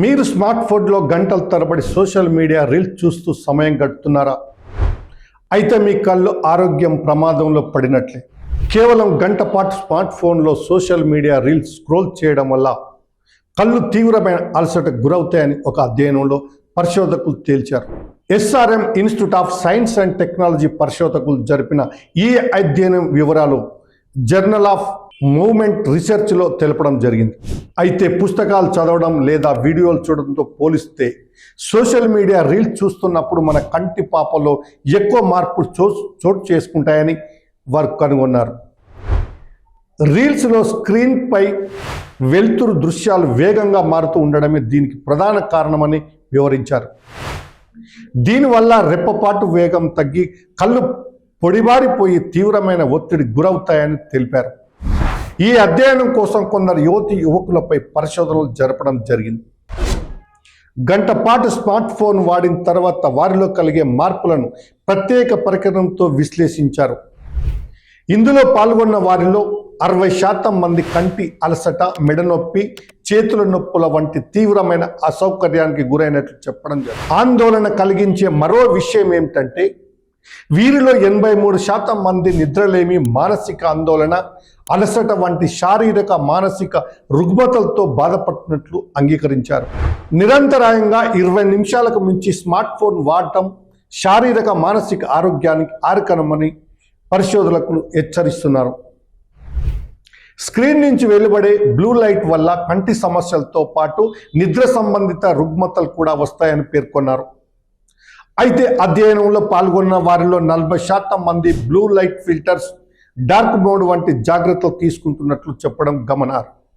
మీరు స్మార్ట్ ఫోన్లో గంటల తరబడి సోషల్ మీడియా రీల్స్ చూస్తూ సమయం గడుపుతున్నారా? అయితే మీ కళ్ళు ఆరోగ్యం ప్రమాదంలో పడినట్లే. కేవలం గంట పాటు స్మార్ట్ ఫోన్లో సోషల్ మీడియా రీల్స్ స్క్రోల్ చేయడం వల్ల కళ్ళు తీవ్రమైన అలసటకు గురవుతాయని ఒక అధ్యయనంలో పరిశోధకులు తేల్చారు. SRM institute of science and technology పరిశోధకులు జరిపిన ఈ అధ్యయనం వివరాలు జర్నల్ ఆఫ్ మూమెంట్ రీసెర్చ్లో తెలపడం జరిగింది. అయితే పుస్తకాలు చదవడం లేదా వీడియోలు చూడడంతో పోలిస్తే సోషల్ మీడియా రీల్స్ చూస్తున్నప్పుడు మన కంటి పాపలో ఎక్కువ మార్పులు చో చోటు చేసుకుంటాయని వారు కనుగొన్నారు. రీల్స్లో స్క్రీన్పై వెలుతురు దృశ్యాలు వేగంగా మారుతూ ఉండడమే దీనికి ప్రధాన కారణమని వివరించారు. దీనివల్ల రెప్పపాటు వేగం తగ్గి కళ్ళు పొడిబారిపోయి తీవ్రమైన ఒత్తిడి గురవుతాయని తెలిపారు. ఈ అధ్యయనం కోసం కొందరు యువతి యువకులపై పరిశోధనలు జరపడం జరిగింది. గంట పాటు స్మార్ట్ ఫోన్ వాడిన తర్వాత వారిలో కలిగే మార్పులను ప్రత్యేక పరికరంతో విశ్లేషించారు. ఇందులో పాల్గొన్న వారిలో అరవై శాతం మంది కంటి అలసట మెడనొప్పి చేతుల నొప్పుల వంటి తీవ్రమైన అసౌకర్యానికి గురైనట్లు చెప్పడం జరిగింది. ఆందోళన కలిగించే మరో విషయం ఏమిటంటే వీరిలో ఎనభై మూడు శాతం మంది నిద్రలేమి మానసిక ఆందోళన అలసట వంటి శారీరక మానసిక రుగ్మతలతో బాధపడుతున్నట్లు అంగీకరించారు. నిరంతరాయంగా ఇరవై నిమిషాలకు మించి స్మార్ట్ ఫోన్ వాడటం శారీరక మానసిక ఆరోగ్యానికి ఆరకనమని పరిశోధకులు హెచ్చరిస్తున్నారు. స్క్రీన్ నుంచి వెలువడే బ్లూ లైట్ వల్ల కంటి సమస్యలతో పాటు నిద్ర సంబంధిత రుగ్మతలు కూడా వస్తాయని పేర్కొన్నారు. అయితే అధ్యయనంలో పాల్గొన్న వారిలో నలభై శాతం మంది blue light filters dark mode వంటి జాగ్రత్తలు తీసుకుంటున్నట్లు చెప్పడం గమనార్హం.